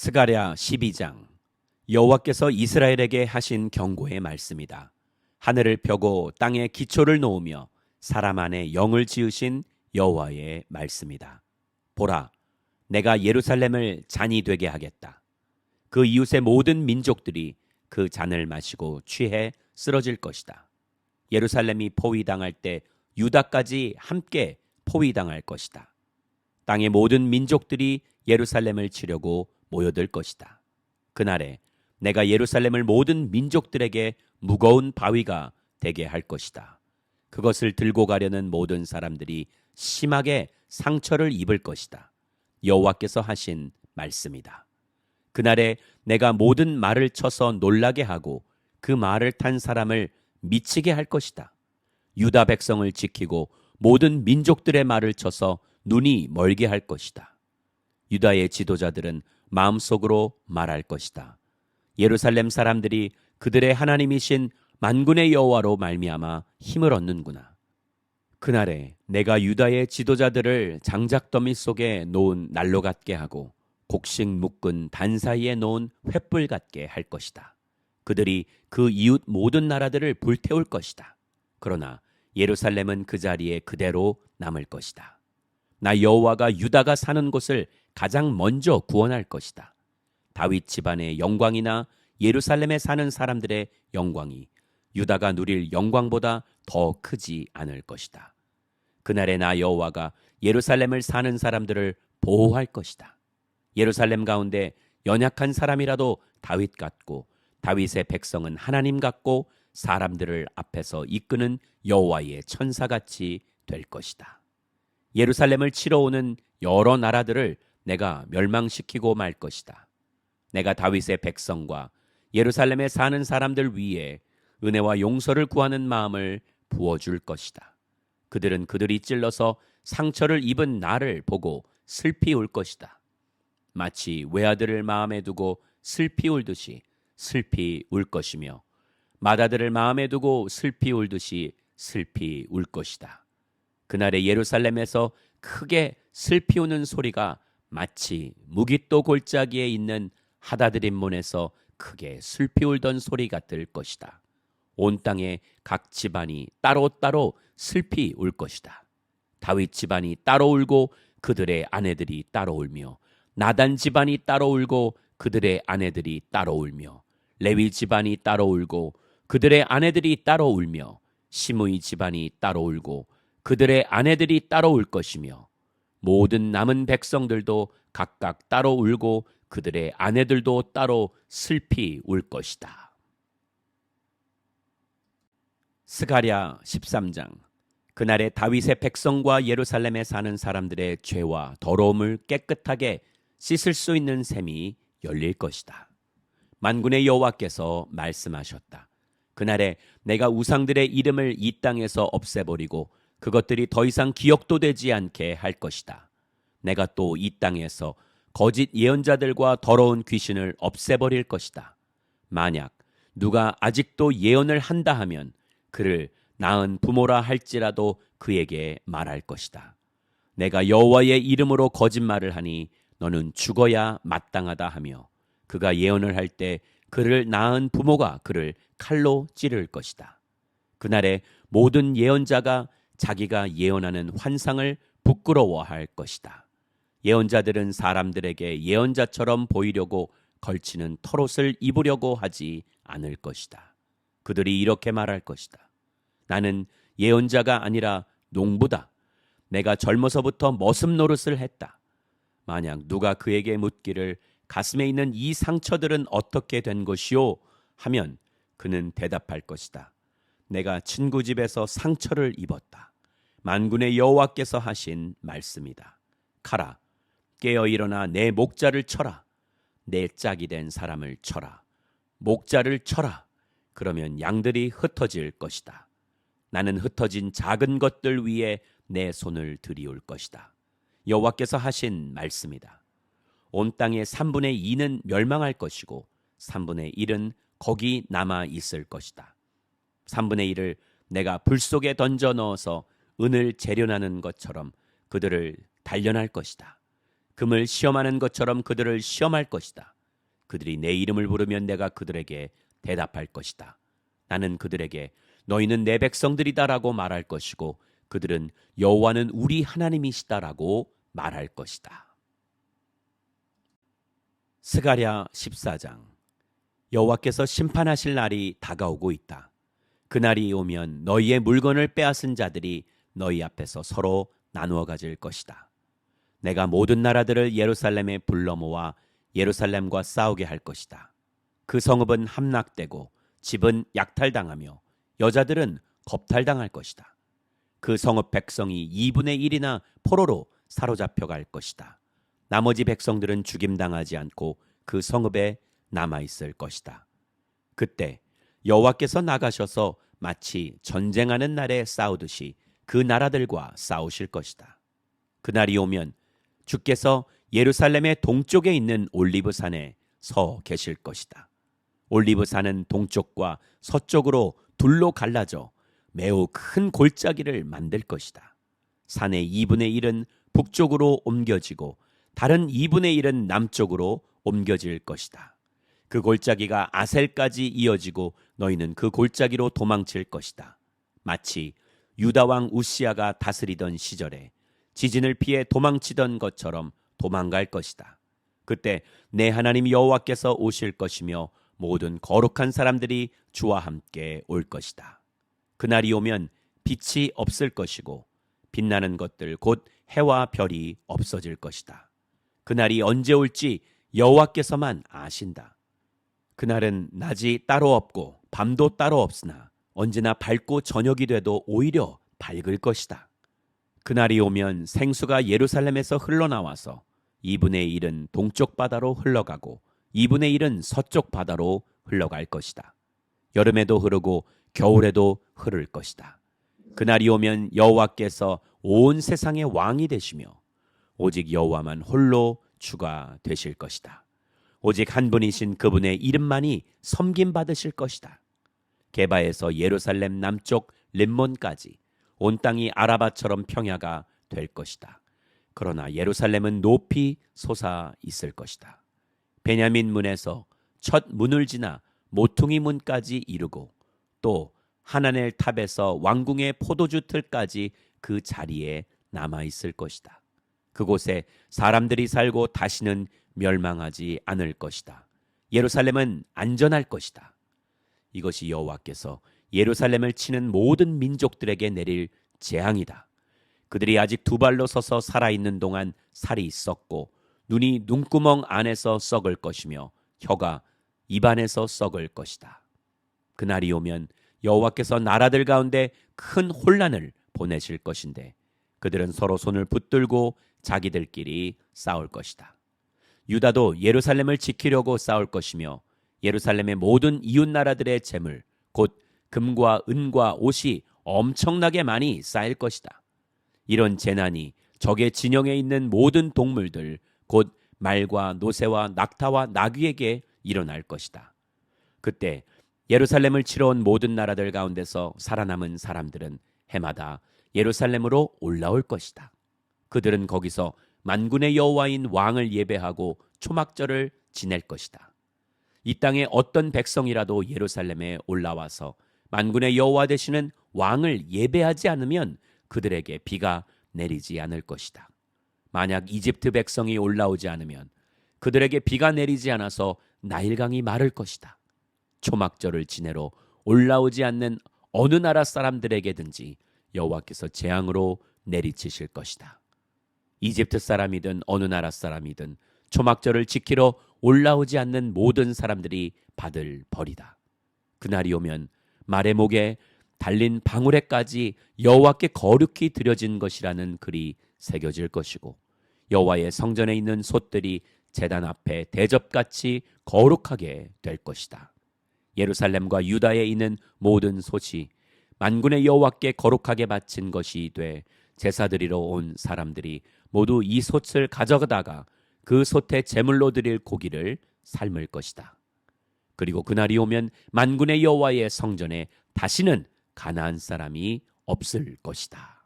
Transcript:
스가랴 12장 여호와께서 이스라엘에게 하신 경고의 말씀이다. 하늘을 펴고 땅에 기초를 놓으며 사람 안에 영을 지으신 여호와의 말씀이다. 보라, 내가 예루살렘을 잔이 되게 하겠다. 그 이웃의 모든 민족들이 그 잔을 마시고 취해 쓰러질 것이다. 예루살렘이 포위당할 때 유다까지 함께 포위당할 것이다. 땅의 모든 민족들이 예루살렘을 치려고 모여들 것이다. 그날에 내가 예루살렘을 모든 민족들에게 무거운 바위가 되게 할 것이다. 그것을 들고 가려는 모든 사람들이 심하게 상처를 입을 것이다. 여호와께서 하신 말씀이다. 그날에 내가 모든 말을 쳐서 놀라게 하고 그 말을 탄 사람을 미치게 할 것이다. 유다 백성을 지키고 모든 민족들의 말을 쳐서 눈이 멀게 할 것이다. 유다의 지도자들은 마음속으로 말할 것이다. 예루살렘 사람들이 그들의 하나님이신 만군의 여호와로 말미암아 힘을 얻는구나. 그날에 내가 유다의 지도자들을 장작더미 속에 놓은 난로 같게 하고 곡식 묶은 단 사이에 놓은 횃불 같게 할 것이다. 그들이 그 이웃 모든 나라들을 불태울 것이다. 그러나 예루살렘은 그 자리에 그대로 남을 것이다. 나 여호와가 유다가 사는 곳을 가장 먼저 구원할 것이다. 다윗 집안의 영광이나 예루살렘에 사는 사람들의 영광이 유다가 누릴 영광보다 더 크지 않을 것이다. 그날에 나 여호와가 예루살렘을 사는 사람들을 보호할 것이다. 예루살렘 가운데 연약한 사람이라도 다윗 같고 다윗의 백성은 하나님 같고 사람들을 앞에서 이끄는 여호와의 천사같이 될 것이다. 예루살렘을 치러 오는 여러 나라들을 내가 멸망시키고 말 것이다. 내가 다윗의 백성과 예루살렘에 사는 사람들 위에 은혜와 용서를 구하는 마음을 부어줄 것이다. 그들은 그들이 찔러서 상처를 입은 나를 보고 슬피 울 것이다. 마치 외아들을 마음에 두고 슬피 울듯이 슬피 울 것이며 맏아들을 마음에 두고 슬피 울듯이 슬피 울 것이다. 그날에 예루살렘에서 크게 슬피 우는 소리가 마치 무깃도 골짜기에 있는 하다드림 문에서 크게 슬피 울던 소리 같을 것이다. 온 땅의 각 집안이 따로따로 슬피 울 것이다. 다윗 집안이 따로 울고 그들의 아내들이 따로 울며 나단 집안이 따로 울고 그들의 아내들이 따로 울며 레위 집안이 따로 울고 그들의 아내들이 따로 울며 시므이 집안이 따로 울고 그들의 아내들이 따로 울 것이며 모든 남은 백성들도 각각 따로 울고 그들의 아내들도 따로 슬피 울 것이다. 스가랴 13장 그날에 다윗의 백성과 예루살렘에 사는 사람들의 죄와 더러움을 깨끗하게 씻을 수 있는 셈이 열릴 것이다. 만군의 여호와께서 말씀하셨다. 그날에 내가 우상들의 이름을 이 땅에서 없애버리고 그것들이 더 이상 기억도 되지 않게 할 것이다. 내가 또 이 땅에서 거짓 예언자들과 더러운 귀신을 없애버릴 것이다. 만약 누가 아직도 예언을 한다 하면 그를 낳은 부모라 할지라도 그에게 말할 것이다. 내가 여호와의 이름으로 거짓말을 하니 너는 죽어야 마땅하다 하며 그가 예언을 할 때 그를 낳은 부모가 그를 칼로 찌를 것이다. 그날에 모든 예언자가 자기가 예언하는 환상을 부끄러워할 것이다. 예언자들은 사람들에게 예언자처럼 보이려고 걸치는 털옷을 입으려고 하지 않을 것이다. 그들이 이렇게 말할 것이다. 나는 예언자가 아니라 농부다. 내가 젊어서부터 머슴 노릇을 했다. 만약 누가 그에게 묻기를 가슴에 있는 이 상처들은 어떻게 된 것이오? 하면 그는 대답할 것이다. 내가 친구 집에서 상처를 입었다. 만군의 여호와께서 하신 말씀이다. 가라. 깨어 일어나 내 목자를 쳐라. 내 짝이 된 사람을 쳐라. 목자를 쳐라. 그러면 양들이 흩어질 것이다. 나는 흩어진 작은 것들 위에 내 손을 들이올 것이다. 여호와께서 하신 말씀이다. 온 땅의 3분의 2는 멸망할 것이고 3분의 1은 거기 남아 있을 것이다. 3분의 1을 내가 불 속에 던져 넣어서 은을 재련하는 것처럼 그들을 단련할 것이다. 금을 시험하는 것처럼 그들을 시험할 것이다. 그들이 내 이름을 부르면 내가 그들에게 대답할 것이다. 나는 그들에게 너희는 내 백성들이다라고 말할 것이고 그들은 여호와는 우리 하나님이시다라고 말할 것이다. 스가랴 14장 여호와께서 심판하실 날이 다가오고 있다. 그날이 오면 너희의 물건을 빼앗은 자들이 너희 앞에서 서로 나누어 가질 것이다. 내가 모든 나라들을 예루살렘에 불러 모아 예루살렘과 싸우게 할 것이다. 그 성읍은 함락되고 집은 약탈당하며 여자들은 겁탈당할 것이다. 그 성읍 백성이 2분의 1이나 포로로 사로잡혀 갈 것이다. 나머지 백성들은 죽임당하지 않고 그 성읍에 남아 있을 것이다. 그때 여호와께서 나가셔서 마치 전쟁하는 날에 싸우듯이 그 나라들과 싸우실 것이다. 그날이 오면 주께서 예루살렘의 동쪽에 있는 올리브 산에 서 계실 것이다. 올리브 산은 동쪽과 서쪽으로 둘로 갈라져 매우 큰 골짜기를 만들 것이다. 산의 2분의 1은 북쪽으로 옮겨지고 다른 2분의 1은 남쪽으로 옮겨질 것이다. 그 골짜기가 아셀까지 이어지고 너희는 그 골짜기로 도망칠 것이다. 마치 유다 왕 우시아가 다스리던 시절에 지진을 피해 도망치던 것처럼 도망갈 것이다. 그때 내 하나님 여호와께서 오실 것이며 모든 거룩한 사람들이 주와 함께 올 것이다. 그날이 오면 빛이 없을 것이고 빛나는 것들 곧 해와 별이 없어질 것이다. 그날이 언제 올지 여호와께서만 아신다. 그날은 낮이 따로 없고 밤도 따로 없으나 언제나 밝고 저녁이 돼도 오히려 밝을 것이다. 그날이 오면 생수가 예루살렘에서 흘러나와서 2분의 1은 동쪽 바다로 흘러가고 2분의 1은 서쪽 바다로 흘러갈 것이다. 여름에도 흐르고 겨울에도 흐를 것이다. 그날이 오면 여호와께서 온 세상의 왕이 되시며 오직 여호와만 홀로 주가 되실 것이다. 오직 한 분이신 그분의 이름만이 섬김 받으실 것이다. 게바에서 예루살렘 남쪽 림몬까지 온 땅이 아라바처럼 평야가 될 것이다. 그러나 예루살렘은 높이 솟아 있을 것이다. 베냐민 문에서 첫 문을 지나 모퉁이 문까지 이르고 또 하나넬 탑에서 왕궁의 포도주 틀까지 그 자리에 남아 있을 것이다. 그곳에 사람들이 살고 다시는 멸망하지 않을 것이다. 예루살렘은 안전할 것이다. 이것이 여호와께서 예루살렘을 치는 모든 민족들에게 내릴 재앙이다. 그들이 아직 두 발로 서서 살아있는 동안 살이 있었고 눈이 눈구멍 안에서 썩을 것이며 혀가 입안에서 썩을 것이다. 그날이 오면 여호와께서 나라들 가운데 큰 혼란을 보내실 것인데 그들은 서로 손을 붙들고 자기들끼리 싸울 것이다. 유다도 예루살렘을 지키려고 싸울 것이며 예루살렘의 모든 이웃 나라들의 재물 곧 금과 은과 옷이 엄청나게 많이 쌓일 것이다. 이런 재난이 적의 진영에 있는 모든 동물들 곧 말과 노새와 낙타와 나귀에게 일어날 것이다. 그때 예루살렘을 치러 온 모든 나라들 가운데서 살아남은 사람들은 해마다 예루살렘으로 올라올 것이다. 그들은 거기서 만군의 여호와인 왕을 예배하고 초막절을 지낼 것이다. 이 땅의 어떤 백성이라도 예루살렘에 올라와서 만군의 여호와 되시는 왕을 예배하지 않으면 그들에게 비가 내리지 않을 것이다. 만약 이집트 백성이 올라오지 않으면 그들에게 비가 내리지 않아서 나일강이 마를 것이다. 초막절을 지내러 올라오지 않는 어느 나라 사람들에게든지 여호와께서 재앙으로 내리치실 것이다. 이집트 사람이든 어느 나라 사람이든 초막절을 지키러 올라오지 않는 모든 사람들이 받을 벌이다. 그날이 오면 말의 목에 달린 방울에까지 여호와께 거룩히 드려진 것이라는 글이 새겨질 것이고 여호와의 성전에 있는 솥들이 제단 앞에 대접같이 거룩하게 될 것이다. 예루살렘과 유다에 있는 모든 솥이 만군의 여호와께 거룩하게 바친 것이 돼 제사 드리러 온 사람들이 모두 이 솥을 가져가다가 그 솥에 제물로 드릴 고기를 삶을 것이다. 그리고 그날이 오면 만군의 여호와의 성전에 다시는 가나안 사람이 없을 것이다.